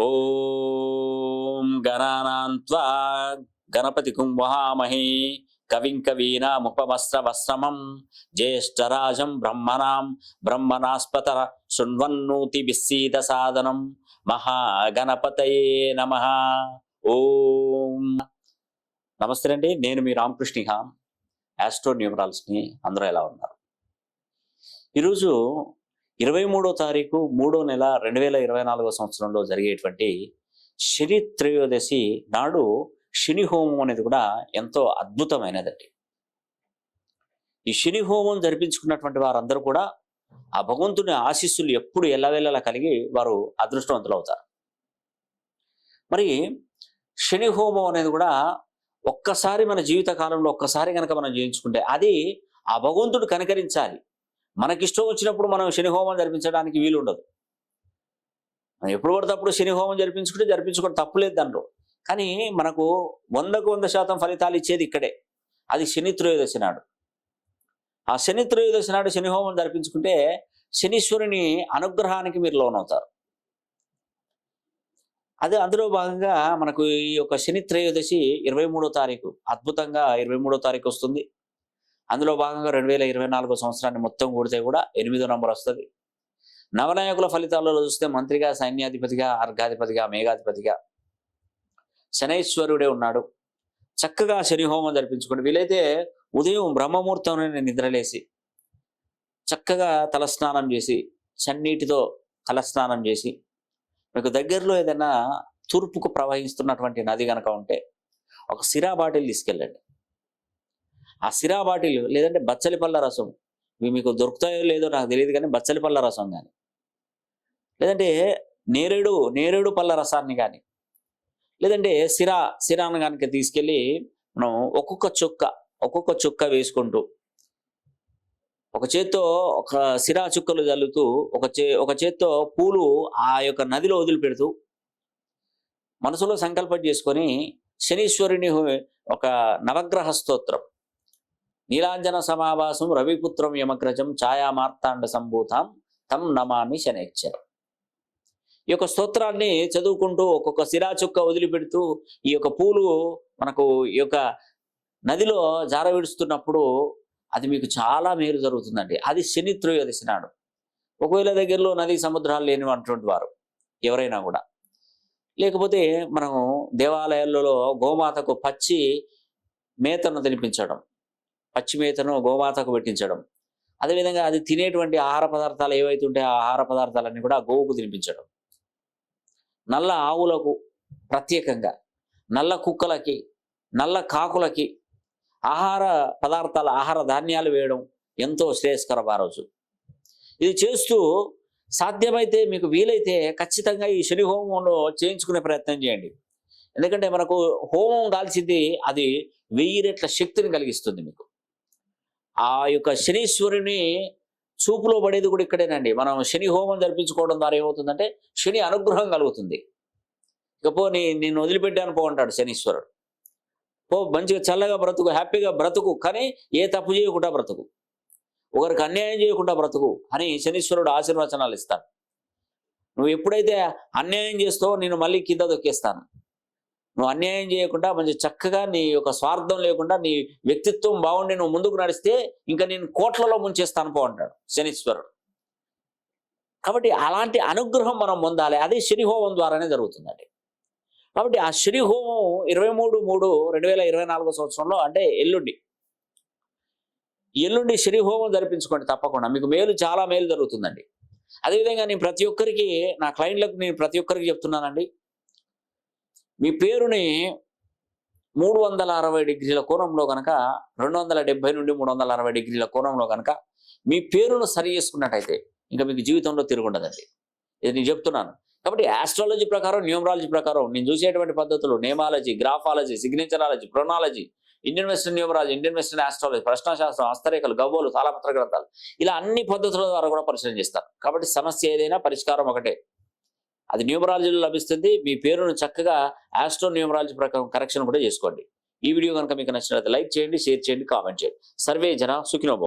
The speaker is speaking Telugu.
ఓం గణానాన్త్వా గణపతి కుంభహామహే కవిం కవీనాముపమస్రవస్రమం. జ్యేష్ఠరాజం బ్రహ్మణాం బ్రహ్మణాస్పత శృణ్వన్నూతి విస్సీద సాధనం మహాగణపతయే నమ. ఓం. నమస్తే అండి నేను మీ రామకృష్ణిహ ఆస్ట్రో న్యూమరాల్స్ని అందరూ ఎలా ఉన్నారు? ఈరోజు ఇరవై మూడో తారీఖు మూడో నెల రెండు వేల ఇరవై నాలుగో సంవత్సరంలో జరిగేటువంటి శని త్రయోదశి నాడు శని హోమం అనేది కూడా ఎంతో అద్భుతమైనదండి. ఈ శని హోమం జరిపించుకున్నటువంటి వారందరూ కూడా ఆ భగవంతుని ఆశీస్సులు ఎప్పుడు ఎల్లవేళలా కలిగి వారు అదృష్టవంతులు అవుతారు మరి శని హోమం అనేది కూడా ఒక్కసారి మన జీవిత కాలంలో ఒక్కసారి కనుక మనం జీవించుకుంటే అది ఆ భగవంతుడు కనికరించాలి. మనకిష్టం వచ్చినప్పుడు మనం శని హోమం జరిపించడానికి వీలు ఉండదు మనం ఎప్పుడు పడితే అప్పుడు శని హోమం జరిపించుకుంటే జరిపించుకోవడం తప్పులేదు దాంట్లో. కానీ మనకు వందకు వంద శాతం ఫలితాలు ఇచ్చేది ఇక్కడే. అది శని త్రయోదశి నాడు. ఆ శని త్రయోదశి నాడు శని హోమం జరిపించుకుంటే శనీశ్వరుని అనుగ్రహానికి మీరు లోనవుతారు అదే అందులో భాగంగా మనకు ఈ యొక్క శని త్రయోదశి ఇరవై మూడో తారీఖు అద్భుతంగా ఇరవై మూడో తారీఖు వస్తుంది. అందులో భాగంగా రెండు వేల ఇరవై నాలుగో సంవత్సరాన్ని మొత్తం కూడితే కూడా ఎనిమిదో నంబర్ వస్తుంది. నవనాయకుల ఫలితాలలో చూస్తే మంత్రిగా సైన్యాధిపతిగా అర్ఘాధిపతిగా మేఘాధిపతిగా శనైశ్వరుడే ఉన్నాడు. చక్కగా శనిహోమం జరిపించుకోండి వీలైతే ఉదయం బ్రహ్మముహూర్తంలోనే నిద్రలేసి చక్కగా తలస్నానం చేసి చన్నీటితో తలస్నానం చేసి మీకు దగ్గరలో ఏదైనా తూర్పుకు ప్రవహిస్తున్నటువంటి నది కనుక ఉంటే ఒక సిరా బాటిల్ తీసుకెళ్ళండి. ఆ సిరా బాటిల్ లేదంటే బచ్చలి పళ్ళ రసం. ఇవి మీకు దొరుకుతాయో లేదో నాకు తెలియదు కానీ బచ్చలి పళ్ళ రసం కానీ లేదంటే నేరేడు నేరేడు పళ్ళ రసాన్ని కానీ లేదంటే సిరా సిరాను కనుక తీసుకెళ్ళి మనం ఒక్కొక్క చుక్క ఒక్కొక్క చుక్క వేసుకుంటూ ఒక చేత్తో ఒక సిరా చుక్కలు చల్లుతూ ఒక చే ఒక చేత్తో పూలు ఆ యొక్క నదిలో వదిలిపెడుతూ మనసులో సంకల్పం చేసుకొని శనీశ్వరుని ఒక నవగ్రహ స్తోత్రం. నీలాంజన సమావాసం రవిపుత్రం యమగ్రజం ఛాయా మార్తాండ సంభూతాం తం నమామి శనేశ్వరం ఈ యొక్క స్తోత్రాన్ని చదువుకుంటూ ఒక్కొక్క సిరా చుక్క వదిలిపెడుతూ ఈ యొక్క పూలు మనకు ఈ యొక్క నదిలో జార విడుస్తున్నప్పుడు అది మీకు చాలా మేలు జరుగుతుందండి. అది శని త్రయోదశి నాడు. ఒకవేళ దగ్గరలో నది సముద్రాలు లేనివంటువంటి వారు ఎవరైనా కూడా. లేకపోతే మనం దేవాలయాలలో గోమాతకు పచ్చి మేతను తినిపించడం పచ్చి మేతను గోమాతకు పెట్టించడం. అదేవిధంగా అది తినేటువంటి ఆహార పదార్థాలు ఏవైతే ఉంటాయో ఆ ఆహార పదార్థాలన్నీ కూడా గోవుకు తినిపించడం. నల్ల ఆవులకు ప్రత్యేకంగా నల్ల కుక్కలకి నల్ల కాకులకి ఆహార పదార్థాల ఆహార ధాన్యాలు వేయడం ఎంతో శ్రేయస్కరం ఆ రోజు. ఇది చేస్తూ సాధ్యమైతే మీకు వీలైతే ఖచ్చితంగా ఈ శని హోమంలో చేయించుకునే ప్రయత్నం చేయండి. ఎందుకంటే మనకు హోమం కాల్చింది అది వెయ్యి రెట్ల శక్తిని కలిగిస్తుంది మీకు. ఆ యొక్క శనీశ్వరుని చూపులో పడేది కూడా ఇక్కడేనండి. మనం శని హోమం జరిపించుకోవడం ద్వారా ఏమవుతుందంటే శని అనుగ్రహం కలుగుతుంది. ఇకపో నీ నేను వదిలిపెట్టాను పో అంటాడు శనీశ్వరుడు. పో మంచిగా చల్లగా బ్రతుకు హ్యాపీగా బ్రతుకు కానీ ఏ తప్పు చేయకుండా బ్రతుకు. ఒకరికి అన్యాయం చేయకుండా బ్రతుకు అని శనీశ్వరుడు ఆశీర్వచనాలు ఇస్తాడు. నువ్వు ఎప్పుడైతే అన్యాయం చేస్తావో నేను మళ్ళీ కింద దొక్కేస్తాను నువ్వు అన్యాయం చేయకుండా మంచి చక్కగా నీ యొక్క స్వార్థం లేకుండా నీ వ్యక్తిత్వం బాగుండి నువ్వు ముందుకు నడిస్తే ఇంకా నేను కోట్లలో ముంచేస్తాను పో అంటాడు శనీశ్వరుడు. కాబట్టి అలాంటి అనుగ్రహం మనం పొందాలి. అది శ్రీహోమం ద్వారానే జరుగుతుందండి. కాబట్టి ఆ శ్రీహోమం ఇరవై మూడు మూడు రెండు వేల ఇరవై నాలుగో సంవత్సరంలో అంటే ఎల్లుండి. ఎల్లుండి శ్రీహోమం జరిపించుకోండి తప్పకుండా. మీకు మేలు చాలా మేలు జరుగుతుందండి. అదేవిధంగా నేను ప్రతి ఒక్కరికి నా క్లయింట్లకు నేను ప్రతి ఒక్కరికి చెప్తున్నానండి. మీ పేరుని మూడు వందల అరవై డిగ్రీల కోణంలో కనుక రెండు వందల డెబ్బై నుండి మూడు వందల అరవై డిగ్రీల కోణంలో కనుక మీ పేరును సరి చేసుకున్నట్టయితే ఇంకా మీకు జీవితంలో తిరుగుండదండి. ఇది నేను చెప్తున్నాను. కాబట్టి ఆస్ట్రాలజీ ప్రకారం న్యూమరాలజీ ప్రకారం నేను చూసేటువంటి పద్ధతులు nameology graphology signaturology pronology Indian western numerology Indian western astrology ప్రశ్నశాస్త్రం హస్తరేఖలు గవ్వలు తాళపత్ర గ్రంథాలు ఇలా అన్ని పద్ధతుల ద్వారా కూడా పరిశీలన చేస్తారు. కాబట్టి సమస్య ఏదైనా పరిష్కారం ఒకటే. అది న్యూమరాలజీలో లభిస్తుంది. మీ పేరును చక్కగా ఆస్ట్రో న్యూమరాలజీ ప్రకారం కరెక్షన్ కూడా చేసుకోండి. ఈ వీడియో కనుక మీకు నచ్చినట్లయితే లైక్ చేయండి షేర్ చేయండి కామెంట్ చేయండి. సర్వే జన సుఖినోభవం